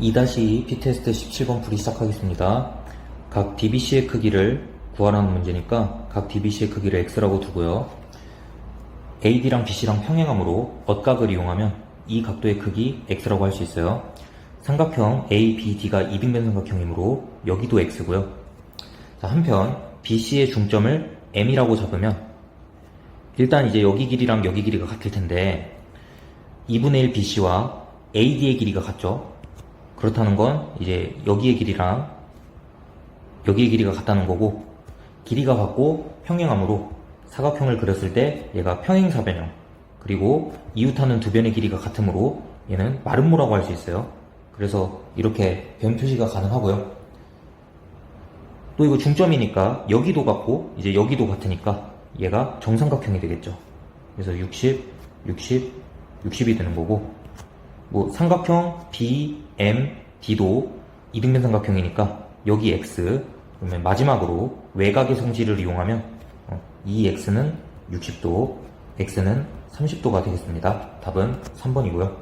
2-2 P테스트 17번 풀이 시작하겠습니다. 각 DBC의 크기를 구하라는 문제니까 각 DBC의 크기를 X라고 두고요. AD랑 BC랑 평행함으로 엇각을 이용하면 이 각도의 크기 X라고 할 수 있어요. 삼각형 ABD가 이등변 삼각형이므로 여기도 X고요. 자, 한편 BC의 중점을 M이라고 잡으면 일단 이제 여기 길이랑 여기 길이가 같을 텐데 2분의 1 BC와 AD의 길이가 같죠. 그렇다는 건 이제 여기의 길이랑 여기의 길이가 같다는 거고 길이가 같고 평행함으로 사각형을 그렸을 때 얘가 평행사변형 그리고 이웃하는 두 변의 길이가 같으므로 얘는 마름모라고 할 수 있어요. 그래서 이렇게 변 표시가 가능하고요. 또 이거 중점이니까 여기도 같고 이제 여기도 같으니까 얘가 정삼각형이 되겠죠. 그래서 60, 60, 60이 되는 거고 뭐 삼각형 B, M, D도 이등변 삼각형이니까 여기 X 그러면 마지막으로 외곽의 성질을 이용하면 어, 이 X는 60도, X는 30도가 되겠습니다. 답은 3번이고요.